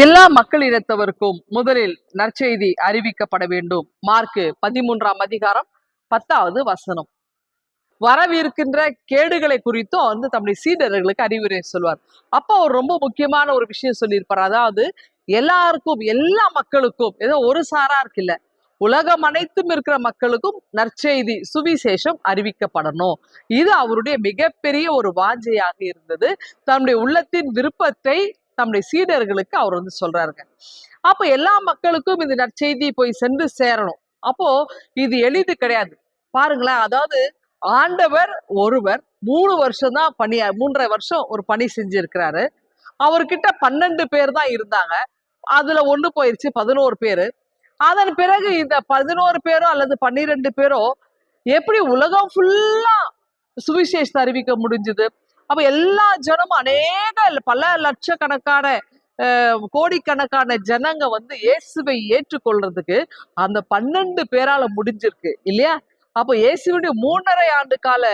எல்லா மக்கள் இனத்தவருக்கும் முதலில் நற்செய்தி அறிவிக்கப்பட வேண்டும். மார்க்கு பதிமூன்றாம் அதிகாரம் பத்தாவது வசனம். வரவிருக்கின்ற கேடுகளை குறித்தும் வந்து தம்முடைய சீடர்களுக்கு அறிவுரை சொல்வார். அப்போ அவர் ரொம்ப முக்கியமான ஒரு விஷயம் சொல்லியிருப்பார். அதாவது எல்லாருக்கும் எல்லா மக்களுக்கும் ஏதோ ஒரு சாரா இருக்குல்ல உலகம் அனைத்தும் இருக்கிற மக்களுக்கும் நற்செய்தி சுவிசேஷம் அறிவிக்கப்படணும். இது அவருடைய மிகப்பெரிய ஒரு வாஞ்சையாக இருந்தது. தன்னுடைய உள்ளத்தின் விருப்பத்தை தம்முடைய சீடர்களுக்கு அவர் வந்து சொல்றாருங்க. அப்போ எல்லா மக்களுக்கும் இந்த நற்செய்தி போய் சென்று சேரணும். அப்போ இது எளிது கிடையாது. பாருங்களேன் அதாவது ஆண்டவர் ஒருவர் மூணு வருஷம் தான் பணி மூன்றரை வருஷம் ஒரு பணி செஞ்சிருக்கிறாரு. அவர்கிட்ட பன்னெண்டு பேர் தான் இருந்தாங்க. அதுல ஒண்ணு போயிருச்சு பதினோரு பேரு. அதன் பிறகு இந்த பதினோரு பேரோ அல்லது பன்னிரெண்டு பேரோ எப்படி உலகம் ஃபுல்லா சுவிசேஷத்தை அறிவிக்க முடிஞ்சது? அப்ப எல்லா ஜனமும் அநேக பல லட்சக்கணக்கான கோடிக்கணக்கான ஜனங்க வந்து இயேசுவை ஏற்றுக்கொள்றதுக்கு அந்த பன்னெண்டு பேரால முடிஞ்சிருக்கு இல்லையா? அப்ப இயேசுடைய மூன்றரை ஆண்டு கால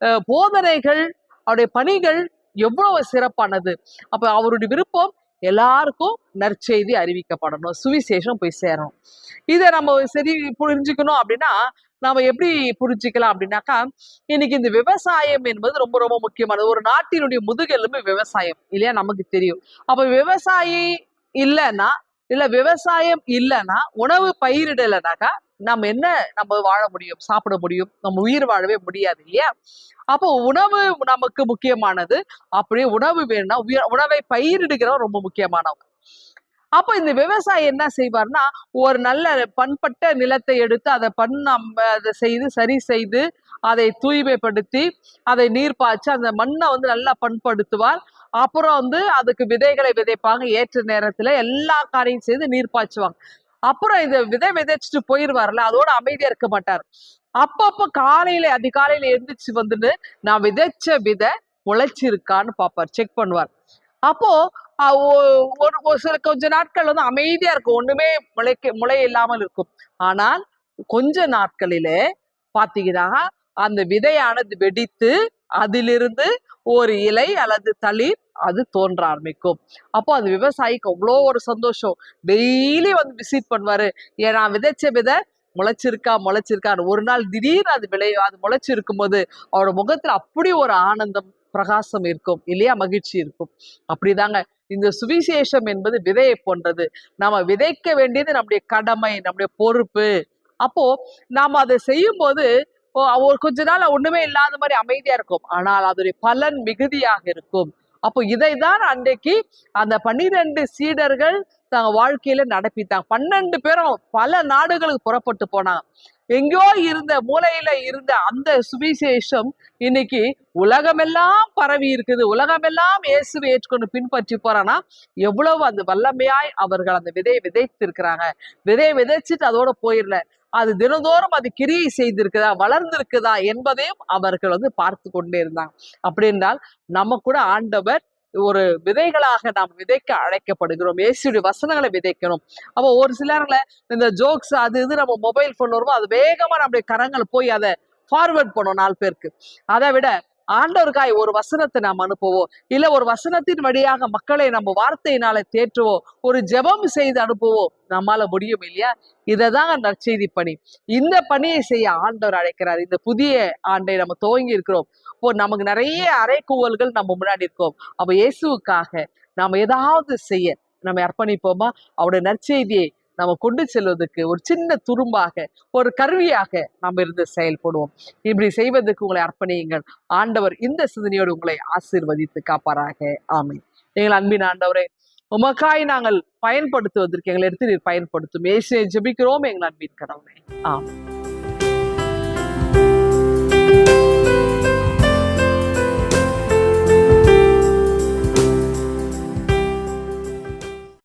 அஹ், போதனைகள் அவருடைய பணிகள் எவ்வளவு சிறப்பானது. அப்ப அவருடைய விருப்பம் எல்லாருக்கும் நற்செய்தி அறிவிக்கப்படணும். சுவிசேஷம் போய் சேரணும். இதை நம்ம சரி புரிஞ்சுக்கணும் அப்படின்னா நாம எப்படி புரிஞ்சுக்கலாம் அப்படின்னாக்கா இன்னைக்கு இந்த விவசாயம் என்பது ரொம்ப ரொம்ப முக்கியமானது. ஒரு நாட்டினுடைய முதுகெலும்பு விவசாயம் இல்லையா? நமக்கு தெரியும். அப்ப விவசாயி இல்லைன்னா இல்ல விவசாயம் இல்லைன்னா உணவு பயிரிடலைனாக்கா நம்ம என்ன நம்ம வாழ முடியும்? சாப்பிட முடியும்? நம்ம உயிர் வாழவே முடியாது இல்லையா? அப்போ உணவு நமக்கு முக்கியமானது. அப்படியே உணவு வேணும்னா உணவை பயிரிடுகிறவன் ரொம்ப முக்கியமானவங்க அப்போ இந்த விவசாயி என்ன செய்வார்னா ஒரு நல்ல பண்பட்ட நிலத்தை எடுத்து அதை பண் நம்ம அதை செய்து சரி செய்து அதை தூய்மைப்படுத்தி அதை நீர் பாய்ச்சி அந்த மண்ணை வந்து நல்லா பண்படுத்துவார். அப்புறம் வந்து அதுக்கு விதைகளை விதைப்பாங்க. ஏற்ற நேரத்துல எல்லா காரியம் செய்து நீர் பாய்ச்சுவாங்க. அப்புறம் இந்த விதை விதைச்சிட்டு போயிடுவார்ல அதோட அமைதியா இருக்க மாட்டார். அப்பப்ப காலையில அதிகாலையில எந்திரிச்சு வந்துட்டு நான் விதைச்ச விதை முளைச்சிருக்கான்னு பார்ப்பார். செக் பண்ணுவார். அப்போ ஒரு ஒரு சில கொஞ்ச நாட்கள் வந்து அமைதியா இருக்கும். ஒண்ணுமே முளைக்க முளை இல்லாமல் இருக்கும். ஆனால் கொஞ்ச நாட்களிலே பாத்தீங்கன்னா அந்த விதையானது வெடித்து அதிலிருந்து ஒரு இலை அல்லது தளிர் அது தோன்ற ஆரம்பிக்கும். அப்போ அது விவசாயிக்கு அவ்வளோ ஒரு சந்தோஷம். டெய்லி வந்து விசிட் பண்ணுவாரு. ஏன்னா விதைச்ச விதை முளைச்சிருக்கா முளைச்சிருக்கான்னு. ஒரு நாள் திடீர்னு அது விளையும் அது முளைச்சிருக்கும் போது அவரோட முகத்துல அப்படி ஒரு ஆனந்தம் பிரகாசம் இருக்கும் இல்லையா? மகிழ்ச்சி இருக்கும். அப்படிதாங்க. இந்த சுவிசேஷம் என்பது விதையை போன்றது. நாம விதைக்க வேண்டியது நம்முடைய கடமை நம்முடைய பொறுப்பு. அப்போ நாம அதை செய்யும் போது ஒரு கொஞ்ச நாள் ஒண்ணுமே இல்லாத மாதிரி அமைதியா இருக்கும். ஆனால் அதோடைய பலன் மிகுதியாக இருக்கும். அப்போ இதை தான் அன்றைக்கு அந்த பன்னிரெண்டு சீடர்கள் தங்க வாழ்க்கையில நடப்பித்தாங்க. பன்னெண்டு பேரும் பல நாடுகளுக்கு புறப்பட்டு போனாங்க. எங்கேயோ இருந்த மூலையில இருந்த அந்த சுவிசேஷம் இன்னைக்கு உலகமெல்லாம் பரவி இருக்குது. உலகமெல்லாம் இயேசுவை ஏற்றுக்கொண்டு பின்பற்றி போறான்னா எவ்வளவு அந்த வல்லமையாய் அவர்கள் அந்த விதையை விதைத்திருக்கிறாங்க. விதையை விதைச்சிட்டு அதோட போயிடல. அது தினந்தோறும் அது கிரியை செய்திருக்குதா? வளர்ந்திருக்குதா? என்பதையும் அவர்கள் வந்து பார்த்து கொண்டே இருந்தாங்க. அப்படி என்றால் நம்ம கூட ஆண்டவர் ஒரு விதைகளாக நாம் விதைக்க அழைக்கப்படுகிறோம். இயேசுடைய வசனங்களை விதைக்கணும். அப்போ ஒரு சிலர்ல இந்த ஜோக்ஸ் அது இது நம்ம மொபைல் ஃபோன் வருமோ அது வேகமா நம்முடைய கரங்கள் போய் அதை ஃபார்வேர்ட் பண்ணும் நாலு பேருக்கு. அதை விட ஆண்டவர்காய் ஒரு வசனத்தை நாம் அனுப்புவோம். இல்ல ஒரு வசனத்தின் வழியாக மக்களை நம்ம வார்த்தையினால தேற்றுவோம். ஒரு ஜெபம் செய்து அனுப்புவோம். நம்மால முடியும் இல்லையா? இதை தான் நற்செய்தி பணி. இந்த பணியை செய்ய ஆண்டவர் அழைக்கிறார். இந்த புதிய ஆண்டை நம்ம துவங்கி இருக்கிறோம். இப்போ நமக்கு நிறைய அரைக்கூவல்கள் நம்ம முன்னாடி இருக்கோம். அப்ப இயேசுவுக்காக நாம் ஏதாவது செய்ய நம்ம அர்ப்பணிப்போமா? அவருடைய நற்செய்தியை நம்ம கொண்டு செல்வதற்கு ஒரு சின்ன துரும்பாக ஒரு கருவியாக நாம் இருந்து செயல்படுவோம். இப்படி செய்வதற்கு உங்களை அர்ப்பணியுங்கள். ஆண்டவர் இந்த சிந்தனையோடு உங்களை ஆசீர்வதித்து காப்பாராக. ஆமை எங்கள் அன்பின் ஆண்டவரே உமக்காய் நாங்கள் பயன்படுத்துவதற்கு எங்களை எடுத்து நீர் பயன்படுத்தும்? ஏசியை ஜெபிக்கிறோம் எங்கள் அன்பின் கடவுளை ஆம்